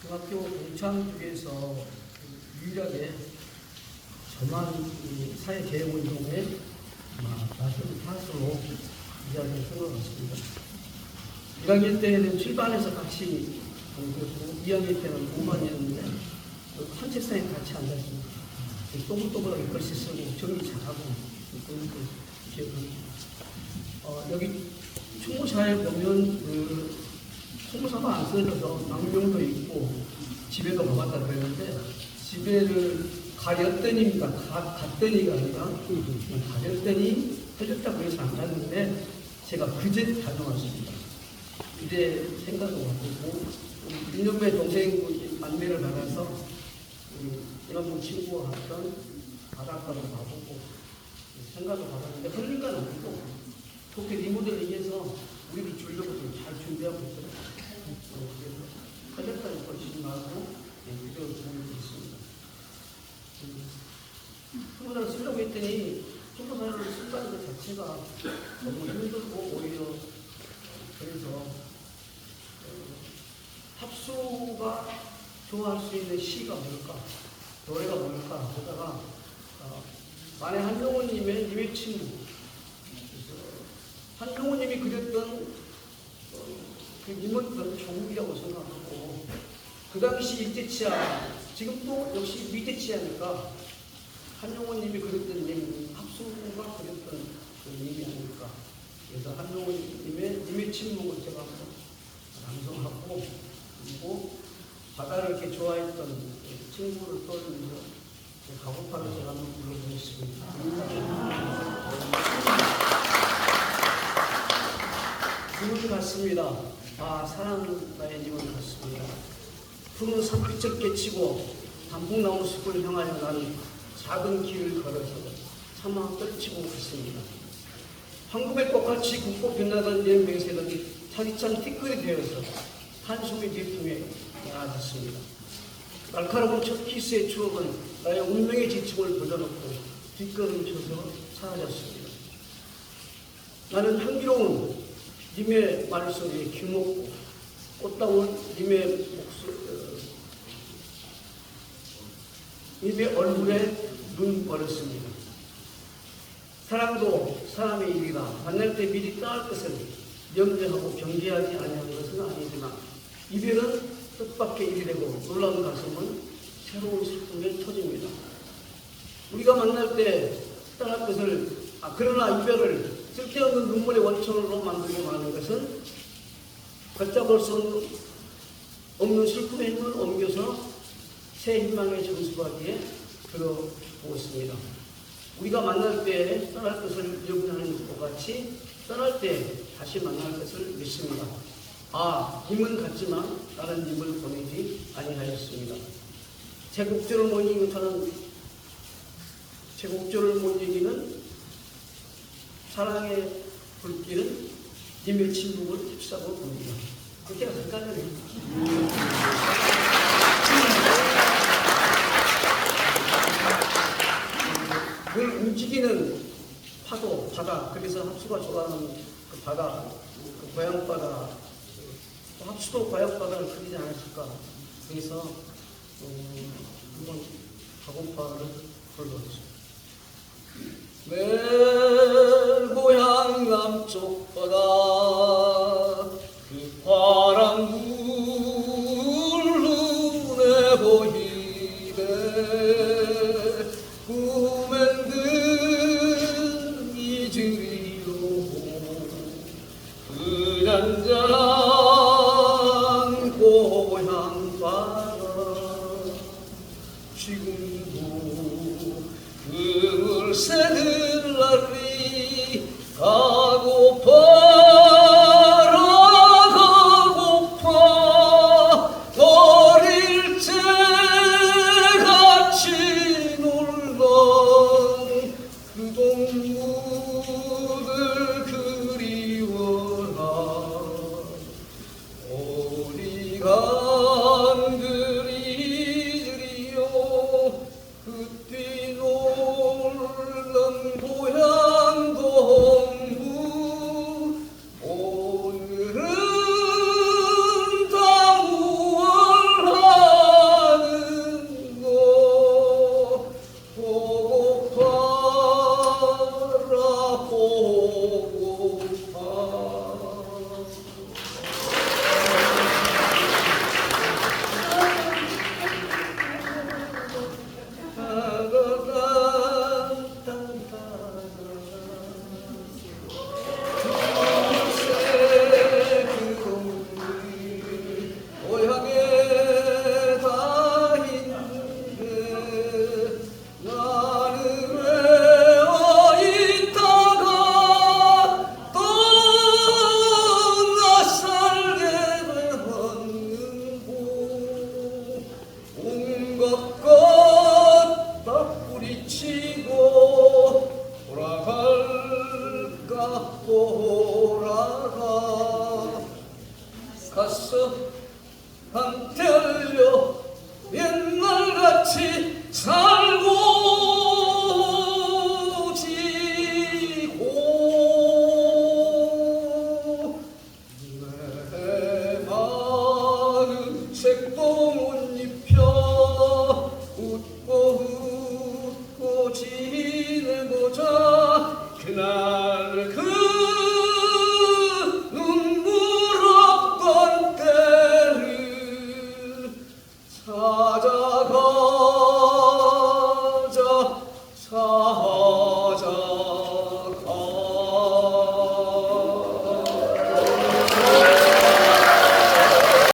중학교 동창 중에서 유일하게 저만 이 사회개혁운동에 나선 타수로 이야기를 쓴것 같습니다. 1학년 때는 출반에서 같이 공부했고 2학년 때는 공반이었는데 산책사에 같이 앉았습니다. 또글또글하게 글씨 쓰고 정리 잘하고 그런 걸 기억합니다. 어, 여기 총무사에 보면 그 총무사가 안 써져서 망명도 있고 집에도 가봤다 그랬는데 집에를 가렸더니입니다. 가, 갔더니가 아니라 가렸더니 해줬다고 해서 안 갔는데 제가 그제 다녀왔습니다. 이제 생각도 바꾸고 1년배 동생 안내를 받아서 이런 친구와 했던 바닷가도 가보고 생각도 받았는데 건 아니고 그렇게 리모델링해서 우리를 주려고 좀잘 준비하고 있더라고요. 하겠다는 걸지 말고 그대로 보내고 있습니다. 후보자를 쓰려고 했더니 후보자를 쓴다는 것 자체가 너무 힘들고 오히려 그래서 어, 합수가 좋아할 수 있는 시가 뭘까? 노래가 뭘까? 하다가 어, 만해 한동훈님의 님의 친구 그래서 한동훈님이 그렸던 어, 그 님은 저는 조국이라고 생각하고 그 당시 일제치하 지금도 역시 미제치하니까 한용원님이 그렸던 님 합수가 그렸던 그 님이 아닐까 그래서 한용원님의 님의 침묵을 제가 한번 낭송하고 그리고 바다를 이렇게 좋아했던 그 친구를 떠올리면서 그 가고파를 제가 한번 불러보겠습니다. 님은 같습니다. 아 사랑 나의 님은 같습니다. 푸른 산빛을 깨치고 단풍 나무 숲을 향하여 나는 작은 길을 걸어서 차마 떨치고 갔습니다. 황금의 꽃같이 굵고 빛나던 옛 맹세는 차디찬 티끌이 되어서 한숨의 뒤풍에 나아졌습니다. 날카로운 첫 키스의 추억은 나의 운명의 지침을 벗어놓고 뒷걸음 쳐서 사라졌습니다. 나는 향기로운 님의 말소리에 귀먹고 꽃다운 님의 목소리, 어, 님의 얼굴에 눈 버렸습니다. 사랑도 사람의 일이다. 만날 때 미리 떠날 것을 염려하고 경계하지 아니하는 것은 아니지만 이별은 뜻밖의 일이 되고 놀라운 가슴은 새로운 슬픔에 터집니다. 우리가 만날 때 떠날 것을 아, 그러나 이별을 쓸데없는 눈물의 원천으로 만들고 마는 것은 걷잡을 수 없는 슬픔의 힘을 옮겨서 새 희망의 정수하기에 들어보았습니다. 우리가 만날 때 떠날 것을 염려하는 것 같이 떠날 때 다시 만날 것을 믿습니다. 아, 님은 같지만 다른 님을 보내지 아니하였습니다. 제 곡절을 못 이기는 저는 제 곡절을 못 이기는 사랑의 불길은 님의 침묵을 휩싸고 봅니다. 그렇게 생각하네요. 늘 움직이는 파도, 바다, 그래서 합수가 좋아하는 그 바다, 그 고향 바다, 또 합수도 고향 바다를 그리지 않았을까. 그래서 음, 한번 가고파를 불러주세요. 내 고향 남쪽 바다 그 파란 물 눈에 보이네. 꿈엔 늘 잊으리로 그 잔잔한 고향 바다. 지금도 그물 새는 그 돌아라 가서 한별려 옛날같이 살고 지고 내 마음 책동은 입혀 웃고 웃고 지내보자. 그날 그 때를 찾아가